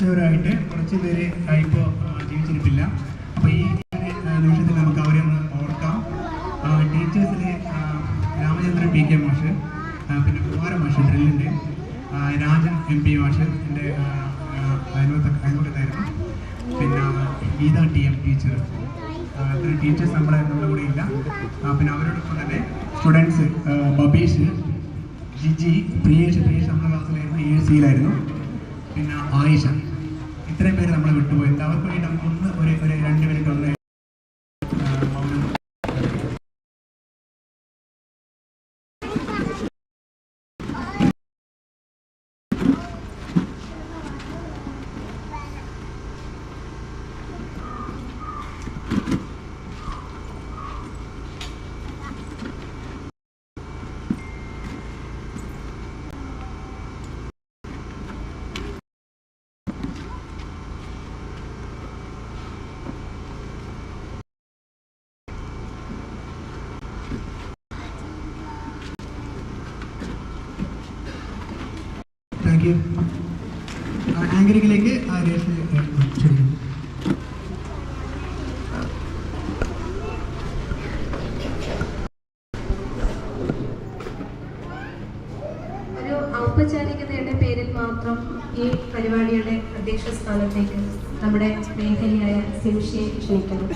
മരിച്ചവരായിട്ട് കുറച്ച് പേര് ഇപ്പോൾ ജീവിച്ചിരിപ്പില്ല. അപ്പോൾ ഈ നിമിഷത്തിൽ നമുക്ക് അവരെ ഒന്ന് ഓർക്കാം. ടീച്ചേഴ്സിൽ രാമചന്ദ്രൻ പി കെ മാഷ് പിന്നെ കുമാര മാഷ് ഡ്രില്ലിന്റെ രാജൻ എം പി മാഷ് എന്റെ അയൽവക്കത്തായിരുന്നു. പിന്നെ ഗീത ടി എം ടീച്ചർ. അത്ര ടീച്ചേഴ്സ് നമ്മുടെ നമ്മുടെ കൂടെ ഇല്ല. പിന്നെ അവരോടൊപ്പം തന്നെ സ്റ്റുഡൻസ് ബബീഷ് ജിജി പ്രിയേഷ് പ്രിയേഷ് നമ്മുടെ ക്ലാസ്സിലായിരുന്നു എ സിയിലായിരുന്നു പിന്നെ ആയിഷ. ഇത്രയും പേര് നമ്മളെ വിട്ടുപോയി എന്താ അവർക്ക് വേണ്ടി നമുക്ക് ഒന്ന് ഒരു ഒരു രണ്ട് മിനിറ്റ് ഒന്ന് ആ, മൗനം താങ്ക് യു. ആങ്കറിംഗിലേക്ക് പേരിൽ മാത്രം ഈ പരിപാടിയുടെ അധ്യക്ഷ സ്ഥാനത്തേക്ക് നമ്മുടെ മേഖലയായ സിംഷിയെ ക്ഷണിക്കുന്നു.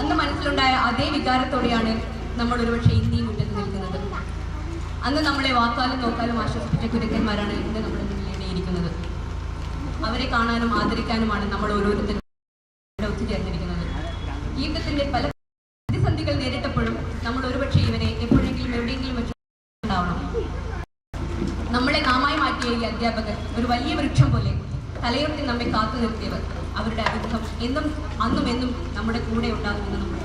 അന്ന് മനസ്സിലുണ്ടായ അതേ വികാരത്തോടെയാണ് നമ്മൾ ഒരുപക്ഷെ ഇന്ത്യയും മുന്നിൽ നിൽക്കുന്നത്. അന്ന് നമ്മളെ വാക്കാലും നോക്കാലും ആശ്വസിപ്പിച്ച കുരുക്കന്മാരാണ് ഇന്ന് നമ്മുടെ മുന്നിലിരിക്കുന്നത് അവരെ കാണാനും ആദരിക്കാനുമാണ് നമ്മൾ ഓരോരുത്തരും ഒത്തുചേർന്നിരിക്കുന്നത്. ജീവിതത്തിന്റെ പല പ്രതിസന്ധികൾ നേരിട്ടപ്പോഴും നമ്മൾ ഒരുപക്ഷെ ഇവരെ എപ്പോഴെങ്കിലും എവിടെയെങ്കിലും വെച്ച് ഉണ്ടാവണം. നമ്മളെ നാമായി മാറ്റിയ ഈ അധ്യാപകർ ഒരു വലിയ വൃക്ഷം പോലെ തലയുർത്തി നമ്മെ കാത്തു നിർത്തിയവർ അവരുടെ അനുഗ്രഹം എന്നും അന്നും എന്നും നമ്മുടെ കൂടെ ഉണ്ടാകുമെന്ന് നമ്മൾ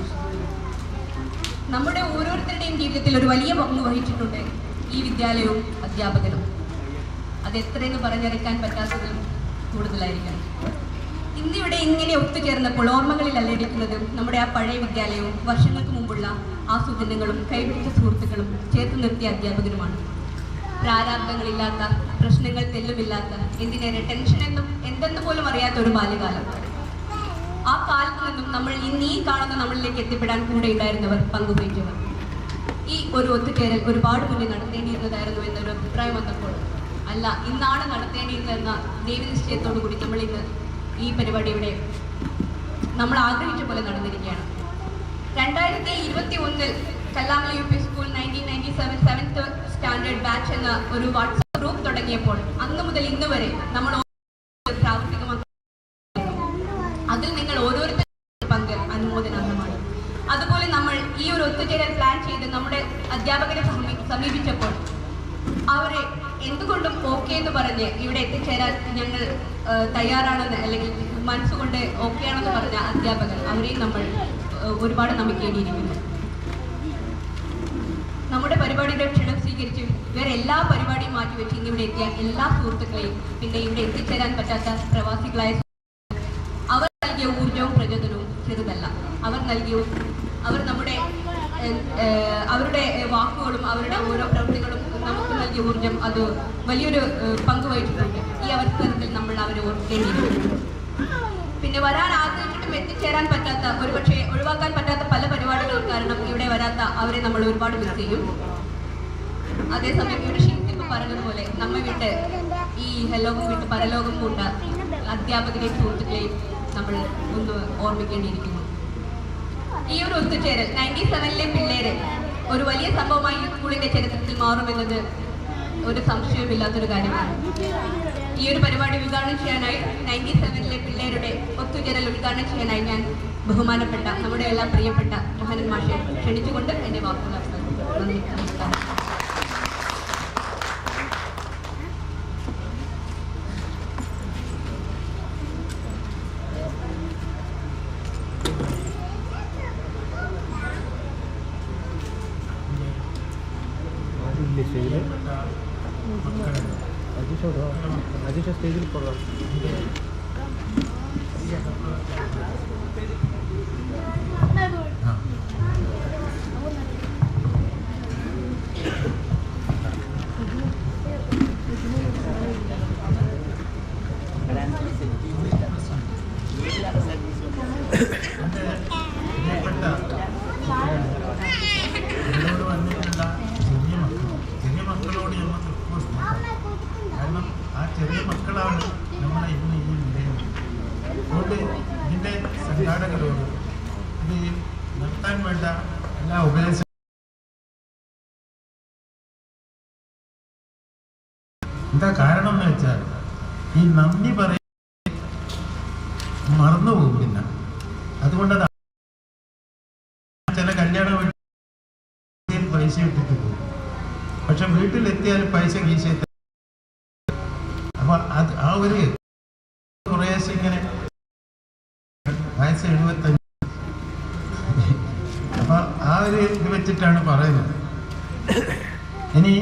നമ്മുടെ ഓരോരുത്തരുടെയും ജീവിതത്തിൽ ഒരു വലിയ പങ്ക് വഹിച്ചിട്ടുണ്ട് ഈ വിദ്യാലയവും അധ്യാപകരും അത് എത്രയെന്ന് പറഞ്ഞറിയിക്കാൻ പറ്റാത്തതിലും കൂടുതലായിരിക്കണം ഇന്നിവിടെ ഇങ്ങനെ ഒത്തുചേർന്നപ്പോൾ ഓർമ്മകളിൽ അല്ലടിക്കുന്നത് നമ്മുടെ ആ പഴയ വിദ്യാലയവും വർഷങ്ങൾക്ക് മുമ്പുള്ള ആ കൈവിട്ട കൈപിടിച്ച സുഹൃത്തുക്കളും ചേർത്ത് നിർത്തിയ അധ്യാപകരുമാണ് പ്രാരാബ്ദങ്ങളില്ലാത്ത പ്രശ്നങ്ങൾ തെല്ലുമില്ലാത്ത എന്തിനേറെ ടെൻഷൻ എന്നും എന്തെന്ന് പോലും അറിയാത്ത ഒരു ബാല്യകാലം. ആ കാലത്ത് നിന്നും നമ്മൾ ഇന്ന് ഈ കാണുന്ന നമ്മളിലേക്ക് എത്തിപ്പെടാൻ കൂടെ ഉണ്ടായിരുന്നവർ പങ്കുവയ്ക്കുക ഈ ഒരു ഒത്തുചേരൽ ഒരുപാട് മുന്നേ നടത്തേണ്ടിയിരുന്നതായിരുന്നു എന്നൊരു അഭിപ്രായം വന്നപ്പോൾ. അല്ല ഇന്നാണ് നടത്തേണ്ടിയിരുന്നതെന്ന ദൈവനിശ്ചയത്തോടു കൂടി നമ്മൾ ഇന്ന് ഈ പരിപാടി ഇവിടെ നമ്മൾ ആഗ്രഹിച്ച പോലെ നടന്നിരിക്കുകയാണ്. രണ്ടായിരത്തി ഇരുപത്തി ഒന്നിൽ Kallamala U P school nineteen ninety seven seventh standard batch എന്ന ഒരു വാട്സപ്പ് ഗ്രൂപ്പ് തുടങ്ങിയപ്പോൾ അന്ന് മുതൽ ഇന്ന് വരെ നമ്മൾ അതിൽ നിങ്ങൾ ഓരോരുത്തരും പങ്ക് അനുമോദനാർഹമാണ് അതുപോലെ നമ്മൾ ഈ ഒരു ഒത്തുചേരൽ പ്ലാൻ ചെയ്ത് നമ്മുടെ അധ്യാപകരെ സമീപിച്ചപ്പോൾ അവരെ എന്തുകൊണ്ടും ഓക്കെ എന്ന് പറഞ്ഞ് ഇവിടെ എത്തിച്ചേരാൻ ഞങ്ങൾ തയ്യാറാണെന്ന് അല്ലെങ്കിൽ മനസ്സുകൊണ്ട് ഓക്കെ ആണെന്ന് പറഞ്ഞ അധ്യാപകർ അവരെയും നമ്മൾ ഒരുപാട് നമിക്കേണ്ടിയിരിക്കുന്നു. നമ്മുടെ പരിപാടിയുടെ ക്ഷണം സ്വീകരിച്ചും. വേറെ എല്ലാ പരിപാടിയും മാറ്റി വെച്ച് ഇന്ന് എത്തിയ എല്ലാ സുഹൃത്തുക്കളെയും പിന്നെ ഇവിടെ എത്തിച്ചേരാൻ പറ്റാത്ത പ്രവാസികളായ അവർ നൽകിയ ഊർജവും പ്രചോദനവും ചെറുതല്ല. അവർ നൽകിയ അവർ നമ്മുടെ അവരുടെ വാക്കുകളും അവരുടെ ഓരോ പ്രവൃത്തികളും നമുക്ക് നൽകിയ ഊർജം അത് വലിയൊരു പങ്കുവഹിച്ചിട്ടുണ്ട് പങ്ക് വഹിച്ചിട്ടുണ്ട്. ഈ അവസരത്തിൽ നമ്മൾ അവരെ ഓർക്കേണ്ടിയിരിക്കുന്നു. പിന്നെ വരാൻ ആഗ്രഹിച്ചിട്ടും എത്തിച്ചേരാൻ പറ്റാത്ത ഒരുപക്ഷെ ഒഴിവാക്കാൻ പറ്റാത്ത പല പരിപാടികളും കാരണം ഇവിടെ വരാത്ത അവരെ നമ്മൾ ഒരുപാട് മിസ് ചെയ്യും. അതേസമയം ഇവിടെ ഷിഫ്റ്റ് പറഞ്ഞതുപോലെ നമ്മെ വിട്ട് ഈ ഹലോകം വിട്ട് പരലോകം കൂട്ട അധ്യാപകരെയും സുഹൃത്തുക്കളെയും നമ്മൾ ഒന്ന് ഓർമ്മിക്കേണ്ടിയിരിക്കുന്നു. ഈ ഒരു ഒത്തുചേരൽ നയന്റി സെവനിലെ പിള്ളേര് ഒരു വലിയ സംഭവമായി സ്കൂളിന്റെ ചരിത്രത്തിൽ മാറുമെന്നത് ഒരു സംശയവുമില്ലാത്തൊരു കാര്യമാണ്. ഈ ഒരു പരിപാടി ഉദ്ഘാടനം ചെയ്യാനായി നയന്റി സെവനിലെ പിള്ളേരുടെ ഒത്തുചേരൽ ഉദ്ഘാടനം ചെയ്യാനായി ഞാൻ ബഹുമാനപ്പെട്ട നമ്മുടെ എല്ലാം പ്രിയപ്പെട്ട മോഹനൻ മാഷെ ക്ഷണിച്ചുകൊണ്ട് എന്റെ വാക്കുകൾ. നന്ദി നമസ്കാരം. 아저씨가 아저씨가 스테이지를 걸어 Thank. നിർത്താൻ വേണ്ട. എല്ലാ ഉപദേശ എന്താ കാരണം എന്ന് വെച്ചാൽ ഈ നന്ദി പറയ മറന്നുപോകും പിന്നെ. അതുകൊണ്ടത് ചില കല്യാണ വീട്ടിൽ പൈസ ഇട്ടിട്ട് പോകും. പക്ഷെ വീട്ടിലെത്തിയാൽ പൈസ കീശ അപ്പൊ അത് ആ ഒരു കുറേശ്ശെ ഇങ്ങനെ വയസ്സ് എഴുപത്തഞ്ച് അപ്പൊ ആ ഒരു വെച്ചിട്ടാണ് പറയുന്നത് ഇനി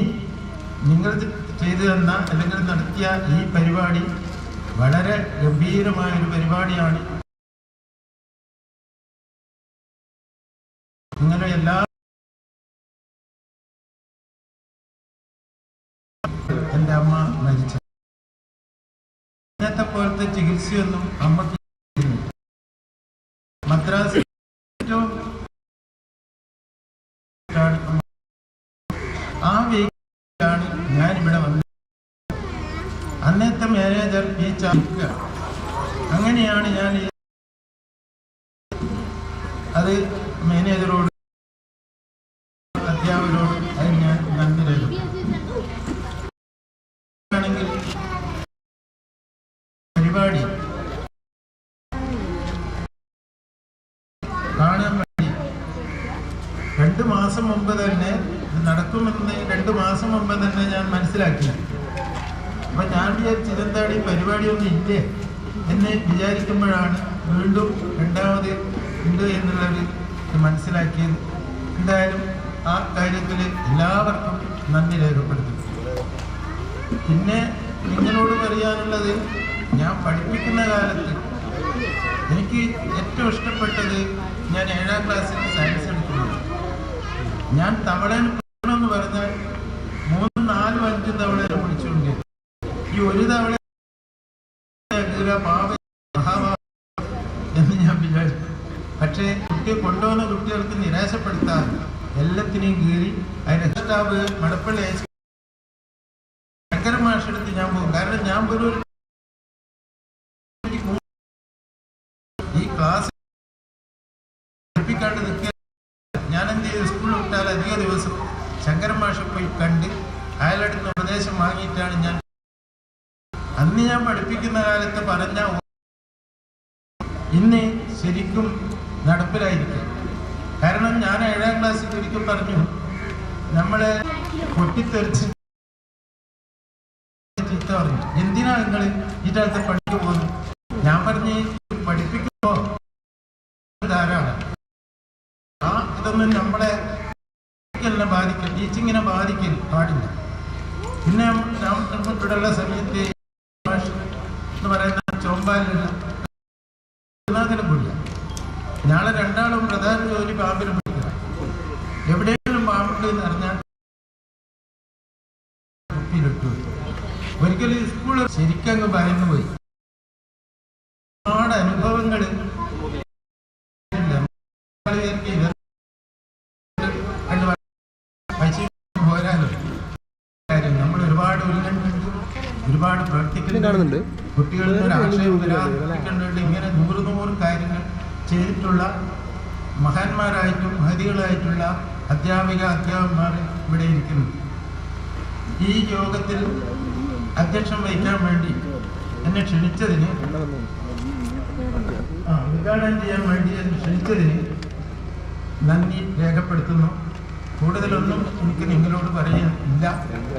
നിങ്ങൾ ചെയ്തു തന്ന അല്ലെങ്കിൽ നടത്തിയ ഈ പരിപാടി വളരെ ഗംഭീരമായ ഒരു പരിപാടിയാണ് ഇങ്ങനെ എല്ലാ എന്റെ അമ്മ മരിച്ചു ഇന്നത്തെ പോലത്തെ ചികിത്സയൊന്നും അമ്മയ്ക്ക് ഇല്ല. മാനേജർ അങ്ങനെയാണ് ഞാൻ അത് മാനേജറോട് അധ്യാപകരോട് അത് ഞാൻ നന്ദി ആണെങ്കിൽ പരിപാടി കാണാൻ വേണ്ടി രണ്ട് മാസം മുമ്പ് തന്നെ നടക്കുമെന്ന് രണ്ട് മാസം മുമ്പ് തന്നെ ഞാൻ മനസ്സിലാക്കി. അപ്പൊ ഞാൻ വിചാരിച്ചു ഇതെന്താണ് ഈ പരിപാടിയൊന്നും ഇല്ലേ എന്ന് വിചാരിക്കുമ്പോഴാണ് വീണ്ടും രണ്ടാമത് ഉണ്ട് എന്നുള്ളത് മനസ്സിലാക്കിയത്. എന്തായാലും ആ കാര്യത്തിൽ എല്ലാവർക്കും നന്ദി രേഖപ്പെടുത്തുന്നു. പിന്നെ നിങ്ങളോട് പറയാനുള്ളത് ഞാൻ പഠിപ്പിക്കുന്ന കാലത്ത് എനിക്ക് ഏറ്റവും ഇഷ്ടപ്പെട്ടത് ഞാൻ ഏഴാം ക്ലാസ്സിൽ സയൻസ് എടുക്കുന്നത് ഞാൻ തവളയിൽ എന്ന് പറഞ്ഞാൽ ഈ ഒരു തവണ എന്ന് ഞാൻ വിചാരിച്ചു. പക്ഷേ കുട്ടിയെ കൊണ്ടുവന്ന കുട്ടികൾക്ക് നിരാശപ്പെടുത്താൻ എല്ലാത്തിനെയും കീറി അതിന് സ്റ്റാഫ് മടപ്പള്ളി ശങ്കര മാഷെടുത്ത് ഞാൻ പോകും. കാരണം ഞാൻ ഒരു ഈ ക്ലാസ് പഠിപ്പിക്കാണ്ട് നിൽക്കുക. ഞാൻ എന്ത് ചെയ്തു? സ്കൂളിൽ വിട്ടാൽ അധിക ദിവസം ശങ്കര മാഷെ പോയി കണ്ട് അയാളടുത്ത് ഉപദേശം വാങ്ങിയിട്ടാണ് ഞാൻ അന്ന് ഞാൻ പഠിപ്പിക്കുന്ന കാലത്ത് പറഞ്ഞ ഇന്ന് ശരിക്കും നടപ്പിലായിരിക്കും. കാരണം ഞാൻ ഏഴാം ക്ലാസ്സിൽ ഒരിക്കൽ പറഞ്ഞു നമ്മളെ പൊട്ടിത്തെറിച്ച് ചീത്ത പറഞ്ഞു. എന്തിനാ നിങ്ങൾ ഈ കാലത്ത് പണിക്ക് പോകുന്നു ഞാൻ പറഞ്ഞ് പഠിപ്പിക്കുമ്പോ ധാരാളം. ആ ഇതൊന്നും നമ്മളെ എന്നെ ബാധിക്കും ടീച്ചിങ്ങിനെ ബാധിക്കില്ല പാടില്ല. പിന്നെ ഞാൻ ഇവിടെയുള്ള സമയത്ത് എന്ന് പറയുന്ന ചോമ്പാലുള്ള ഗുരുനാഥനെ പിടില്ല ഞങ്ങളെ രണ്ടാളും പ്രധാന ജോലി പാമ്പിന് പോയില്ല എവിടെയെങ്കിലും പാമ്പുണ്ട് എന്ന് അറിഞ്ഞാൽ ഒരിക്കലും സ്കൂളിൽ ശരിക്കങ്ങ് ഭയന്നു പോയി ഒരുപാട് അനുഭവങ്ങൾ പോരാലോ കാര്യം നമ്മൾ ഒരുപാട് ഉരുളുന്നുണ്ട് ഒരുപാട് കാണുന്നുണ്ട്. ഇങ്ങനെ നൂറ് നൂറ് കാര്യങ്ങൾ ചെയ്തിട്ടുള്ള മഹാന്മാരായിട്ടും മഹതികളായിട്ടുള്ള അധ്യാപിക അധ്യാപകന്മാർ ഇവിടെ ഇരിക്കുന്നു. ഈ യോഗത്തിൽ അധ്യക്ഷം വഹിക്കാൻ വേണ്ടി എന്നെ ക്ഷണിച്ചതിന് ഉദ്ഘാടനം ചെയ്യാൻ വേണ്ടി എന്നെ ക്ഷണിച്ചതിന് നന്ദി രേഖപ്പെടുത്തുന്നു. കൂടുതലൊന്നും എനിക്ക് നിങ്ങളോട് പറയാൻ ഇല്ല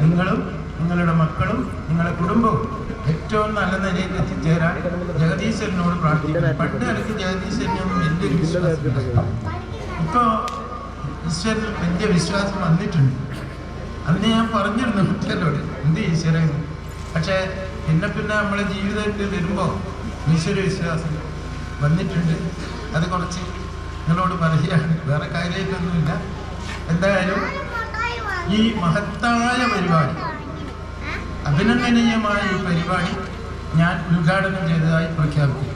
നിങ്ങളും നിങ്ങളുടെ മക്കളും നിങ്ങളുടെ കുടുംബവും ഏറ്റവും നല്ല നിലയിൽ എത്തിച്ചേരാൻ ജഗദീശ്വരനോട് പ്രാർത്ഥിക്കുന്നു. പണ്ട് എനിക്ക് ജഗദീശ്വരനൊന്നും വലിയൊരു വിശ്വാസം ഇപ്പോൾ ഈശ്വരൻ വലിയ വിശ്വാസം വന്നിട്ടുണ്ട്. അന്ന് ഞാൻ പറഞ്ഞിരുന്നു കുട്ടികളോട് എന്ത് ഈശ്വരൻ പക്ഷേ പിന്നെ പിന്നെ നമ്മളെ ജീവിതത്തിൽ വരുമ്പോൾ ഈശ്വര വിശ്വാസം വന്നിട്ടുണ്ട്. അത് കുറച്ച് നിങ്ങളോട് പറയുകയാണ്. വേറെ കാര്യമായിട്ടൊന്നുമില്ല. എന്തായാലും ഈ മഹത്തായ പരിപാടി അഭിനന്ദനീയമായ ഈ പരിപാടി ഞാൻ ഉദ്ഘാടനം ചെയ്തതായി പ്രഖ്യാപിക്കുന്നു.